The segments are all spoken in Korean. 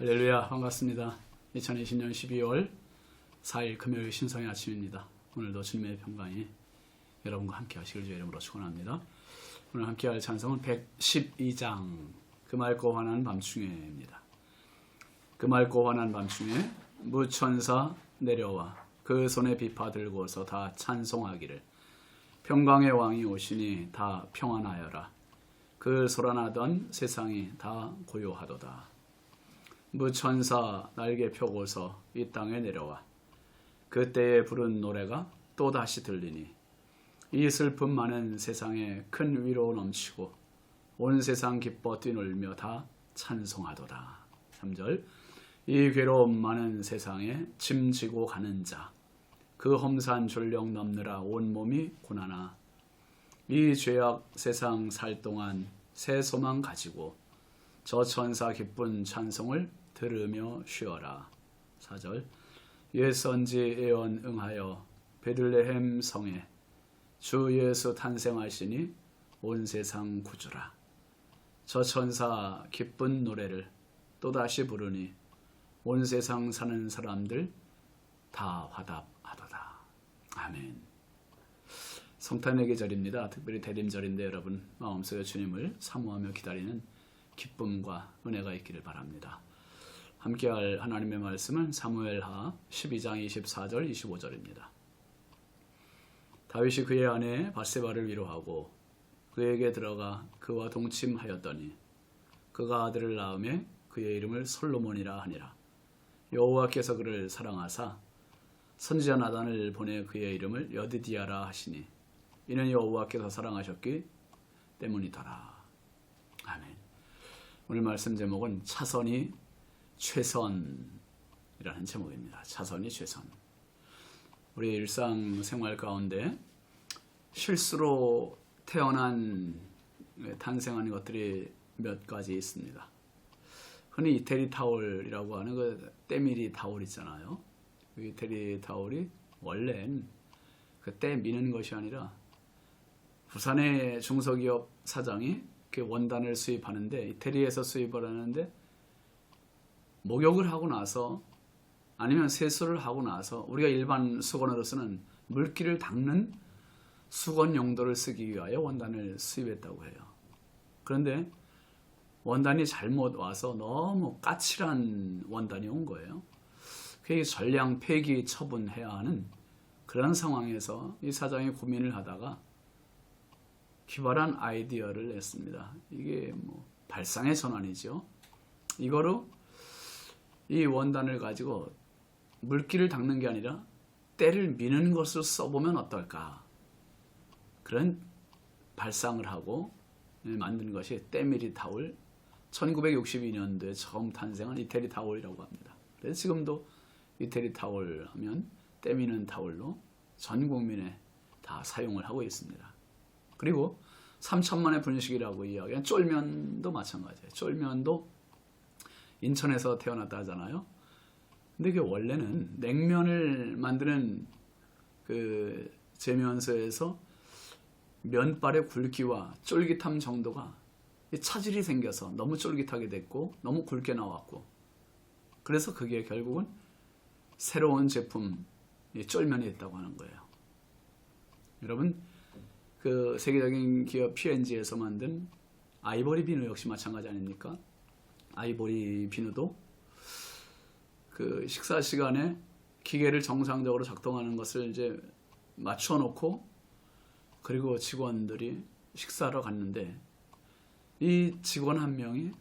할렐루야 반갑습니다. 2020년 12월 4일 금요일 신성의 아침입니다. 오늘도 주님의 평강이 여러분과 함께 하시길 주의 이름으로 축원합니다. 오늘 함께 할 찬송은 112장 그 맑고 환한 밤중에입니다. 그 맑고 환한 밤중에 무천사 내려와 그 손에 비파 들고서 다 찬송하기를 평강의 왕이 오시니 다 평안하여라 그 소란하던 세상이 다 고요하도다 무천사 날개 펴고서 이 땅에 내려와 그때에 부른 노래가 또 다시 들리니 이 슬픔 많은 세상에 큰 위로 넘치고 온 세상 기뻐 뛰놀며 다 찬송하도다. 3절 이 괴로움 많은 세상에 짐지고 가는 자 그 험산 졸령 넘느라 온 몸이 고나나 이 죄악 세상 살 동안 새 소망 가지고 저 천사 기쁜 찬송을 들으며 쉬어라. 4절 옛 선지 예언 응하여 베들레헴 성에 주 예수 탄생하시니 온 세상 구주라. 저 천사 기쁜 노래를 또다시 부르니 온 세상 사는 사람들 다 화답하도다. 아멘. 성탄의 계절입니다. 특별히 대림절인데 여러분 마음속에 주님을 사모하며 기다리는 기쁨과 은혜가 있기를 바랍니다. 함께할 하나님의 말씀은 사무엘하 12장 24절 25절입니다. 다윗이 그의 아내 바세바를 위로하고 그에게 들어가 그와 동침하였더니 그가 아들을 낳음에 그의 이름을 솔로몬이라 하니라. 여호와께서 그를 사랑하사 선지자 나단을 보내 그의 이름을 여드디아라 하시니 이는 여호와께서 사랑하셨기 때문이더라. 아멘. 오늘 말씀 제목은 차선이 최선이라는 제목입니다. 차선이 최선. 우리 일상 생활 가운데 실수로 태어난 탄생하는 것들이 몇 가지 있습니다. 흔히 이태리 타올이라고 하는 그 때밀이 타올 있잖아요. 그 이태리 타올이 원래는 그때 미는 것이 아니라 부산의 중소기업 사장이 그 원단을 수입하는데 이태리에서 수입을 하는데 목욕을 하고 나서 아니면 세수를 하고 나서 우리가 일반 수건으로서는 물기를 닦는 수건 용도를 쓰기 위하여 원단을 수입했다고 해요. 그런데 원단이 잘못 와서 너무 까칠한 원단이 온 거예요. 그게 전량 폐기 처분해야 하는 그런 상황에서 이 사장이 고민을 하다가 기발한 아이디어를 냈습니다. 이게 뭐 발상의 전환이죠. 이거로 이 원단을 가지고 물기를 닦는 게 아니라 때를 미는 것을 써보면 어떨까 그런 발상을 하고 만든 것이 때밀이 타올 1962년도에 처음 탄생한 이태리 타올이라고 합니다. 그래서 지금도 이태리 타올 하면 때미는 타올로 전 국민에 다 사용을 하고 있습니다. 그리고 3천만의 분식이라고 이야기한 쫄면도 마찬가지예요. 쫄면도 인천에서 태어났다 하잖아요. 근데 그 원래는 냉면을 만드는 그 제면서에서 면발의 굵기와 쫄깃함 정도가 차질이 생겨서 너무 쫄깃하게 됐고 너무 굵게 나왔고 그래서 그게 결국은 새로운 제품 쫄면이 됐다고 하는 거예요. 여러분 그 세계적인 기업 P&G에서 만든 아이보리 비누 역시 마찬가지 아닙니까? 아이보리 비누도 그 식사 시간에 기계를 정상적으로 작동하는 것을 이제 맞춰 놓고 그리고 직원들이 식사하러 갔는데 이 직원 한 명이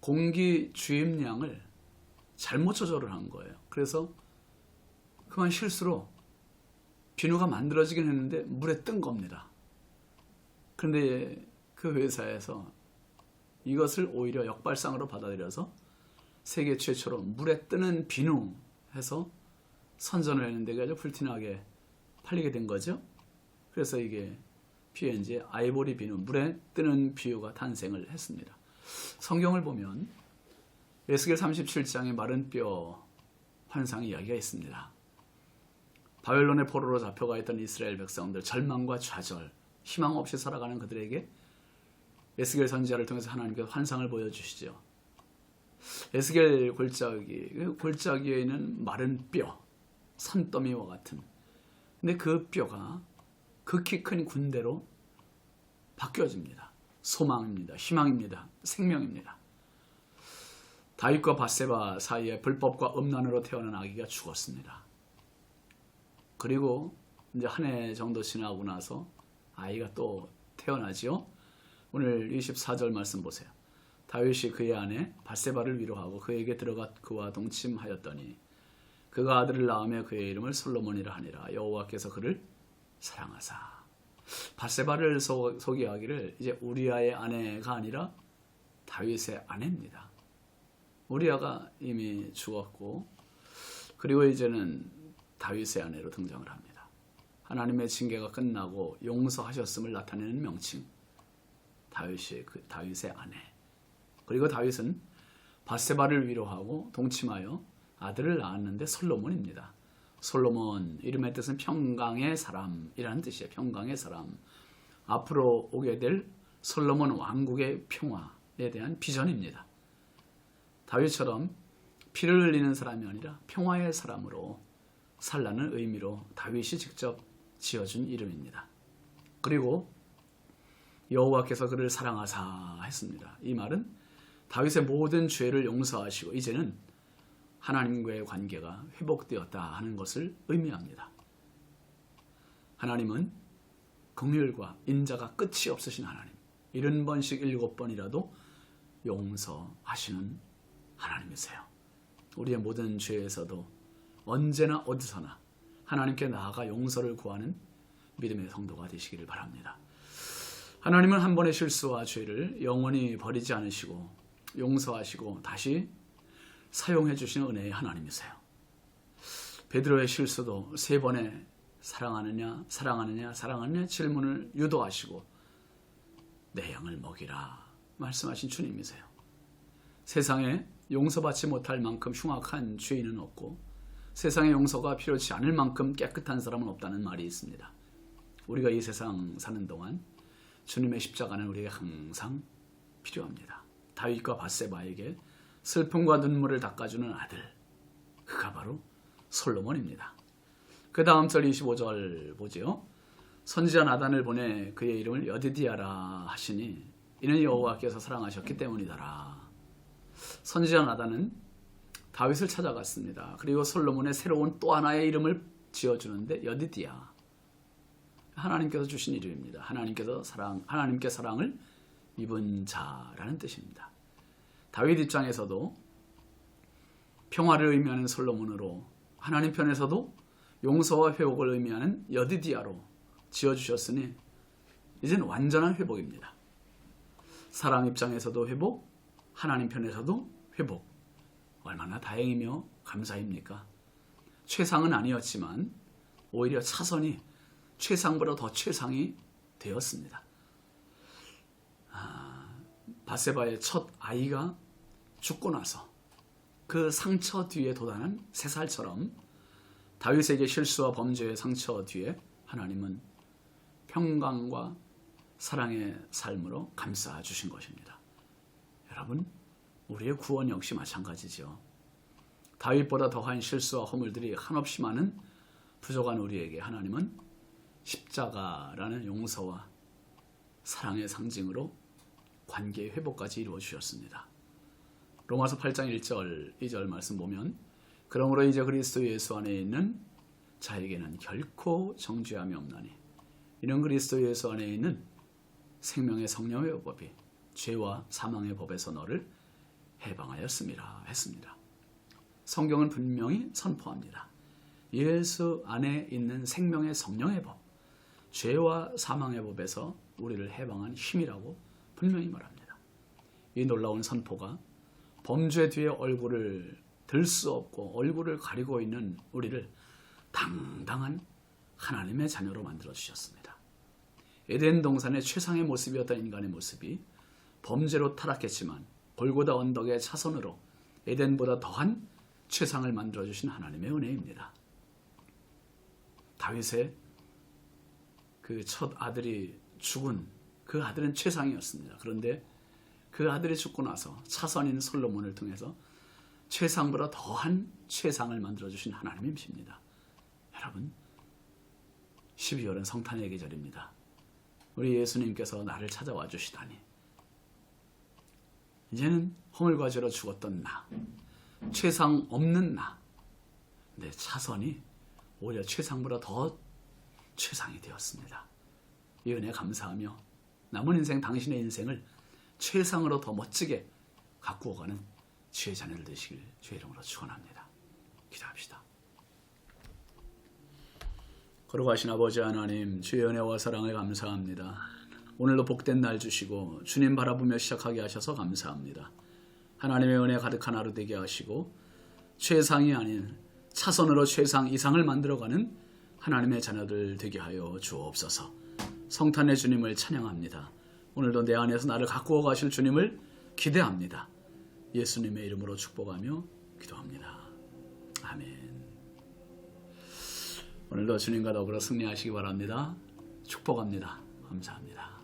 공기 주입량을 잘못 조절을 한 거예요. 그래서 그만 실수로 비누가 만들어지긴 했는데 물에 뜬 겁니다. 그런데 그 회사에서 이것을 오히려 역발상으로 받아들여서 세계 최초로 물에 뜨는 비누 해서 선전을 했는데 아주 불티나게 팔리게 된 거죠. 그래서 이게 P&G의 아이보리 비누, 물에 뜨는 비유가 탄생을 했습니다. 성경을 보면 에스겔 37장의 마른 뼈 환상 이야기가 있습니다. 바벨론의 포로로 잡혀가 있던 이스라엘 백성들 절망과 좌절, 희망 없이 살아가는 그들에게 에스겔 선지자를 통해서 하나님께서 환상을 보여주시죠. 에스겔 골짜기, 그 골짜기에 있는 마른 뼈, 산더미와 같은. 근데 그 뼈가 극히 큰 군대로 바뀌어집니다. 소망입니다. 희망입니다. 생명입니다. 다윗과 바세바 사이에 불법과 음란으로 태어난 아기가 죽었습니다. 그리고 이제 한 해 정도 지나고 나서 아이가 또 태어나지요. 오늘 24절 말씀 보세요. 다윗이 그의 아내 바세바를 위로하고 그에게 들어가 그와 동침하였더니 그가 아들을 낳으며 그의 이름을 솔로몬이라 하니라 여호와께서 그를 사랑하사 바세바를 소, 소개하기를 이제 우리아의 아내가 아니라 다윗의 아내입니다. 우리아가 이미 죽었고 그리고 이제는 다윗의 아내로 등장을 합니다. 하나님의 징계가 끝나고 용서하셨음을 나타내는 명칭 다윗의 그 다윗의 아내 그리고 다윗은 바세바를 위로하고 동침하여 아들을 낳았는데 솔로몬입니다. 솔로몬 이름의 뜻은 평강의 사람이라는 뜻이에요. 평강의 사람. 앞으로 오게 될 솔로몬 왕국의 평화에 대한 비전입니다. 다윗처럼 피를 흘리는 사람이 아니라 평화의 사람으로 살라는 의미로 다윗이 직접 지어준 이름입니다. 그리고 여호와께서 그를 사랑하사 했습니다. 이 말은 다윗의 모든 죄를 용서하시고 이제는 하나님과의 관계가 회복되었다 하는 것을 의미합니다. 하나님은 긍휼과 인자가 끝이 없으신 하나님. 70번씩 7번이라도 용서하시는 하나님이세요. 우리의 모든 죄에서도 언제나 어디서나 하나님께 나아가 용서를 구하는 믿음의 성도가 되시기를 바랍니다. 하나님은 한 번의 실수와 죄를 영원히 버리지 않으시고 용서하시고 다시 사용해 주시는 은혜의 하나님이세요. 베드로의 실수도 세 번의 사랑하느냐 사랑하느냐 사랑하느냐 질문을 유도하시고 내 양을 먹이라 말씀하신 주님이세요. 세상에 용서받지 못할 만큼 흉악한 죄인은 없고 세상의 용서가 필요치 않을 만큼 깨끗한 사람은 없다는 말이 있습니다. 우리가 이 세상 사는 동안 주님의 십자가는 우리에게 항상 필요합니다. 다윗과 바세바에게 슬픔과 눈물을 닦아주는 아들 그가 바로 솔로몬입니다. 그 다음 절 25절 보지요. 선지자 나단을 보내 그의 이름을 여디디아라 하시니 이는 여호와께서 사랑하셨기 때문이더라. 선지자 나단은 다윗을 찾아갔습니다. 그리고 솔로몬의 새로운 또 하나의 이름을 지어주는데 여디디아. 하나님께서 주신 이름입니다. 하나님께서 사랑, 하나님께 사랑을 입은 자라는 뜻입니다. 다윗 입장에서도 평화를 의미하는 솔로몬으로 하나님 편에서도 용서와 회복을 의미하는 여디디아로 지어 주셨으니 이제는 완전한 회복입니다. 사람 입장에서도 회복, 하나님 편에서도 회복. 얼마나 다행이며 감사입니까? 최상은 아니었지만 오히려 차선이 최상보다 더 최상이 되었습니다. 아, 바세바의 첫 아이가 죽고 나서 그 상처 뒤에 도단한 세 살처럼 다윗에게 실수와 범죄의 상처 뒤에 하나님은 평강과 사랑의 삶으로 감싸 주신 것입니다. 여러분, 우리의 구원 역시 마찬가지죠. 다윗보다 더한 실수와 허물들이 한없이 많은 부족한 우리에게 하나님은 십자가라는 용서와 사랑의 상징으로 관계의 회복까지 이루어 주셨습니다. 로마서 8장 1절, 2절 말씀 보면 그러므로 이제 그리스도 예수 안에 있는 자에게는 결코 정죄함이 없나니 이는 그리스도 예수 안에 있는 생명의 성령의 법이 죄와 사망의 법에서 너를 해방하였습니다. 했습니다. 성경은 분명히 선포합니다. 예수 안에 있는 생명의 성령의 법, 죄와 사망의 법에서 우리를 해방한 힘이라고 분명히 말합니다. 이 놀라운 선포가 범죄 뒤에 얼굴을 들 수 없고 얼굴을 가리고 있는 우리를 당당한 하나님의 자녀로 만들어 주셨습니다. 에덴 동산의 최상의 모습이었던 인간의 모습이 범죄로 타락했지만 골고다 언덕의 차선으로 에덴보다 더한 최상을 만들어 주신 하나님의 은혜입니다. 다윗의 그 첫 아들이 죽은 그 아들은 최상이었습니다. 그런데 그 아들이 죽고 나서 차선인 솔로몬을 통해서 최상보다 더한 최상을 만들어 주신 하나님이십니다. 여러분 12월은 성탄의 계절입니다. 우리 예수님께서 나를 찾아와 주시다니 이제는 허물과제로 죽었던 나 최상 없는 나 내 차선이 오히려 최상보다 더 최상이 되었습니다. 이 은혜 감사하며 남은 인생 당신의 인생을 최상으로 더 멋지게 가꾸어가는 주의 자녀를 되시길 주의 이름으로 축원합니다. 기도합시다. 걸어가신 아버지 하나님 주의 은혜와 사랑을 감사합니다. 오늘도 복된 날 주시고 주님 바라보며 시작하게 하셔서 감사합니다. 하나님의 은혜 가득한 하루 되게 하시고 최상이 아닌 차선으로 최상 이상을 만들어가는 하나님의 자녀들 되게 하여 주옵소서. 성탄의 주님을 찬양합니다. 오늘도 내 안에서 나를 가꾸어 가실 주님을 기대합니다. 예수님의 이름으로 축복하며 기도합니다. 아멘. 오늘도 주님과 더불어 승리하시기 바랍니다. 축복합니다. 감사합니다.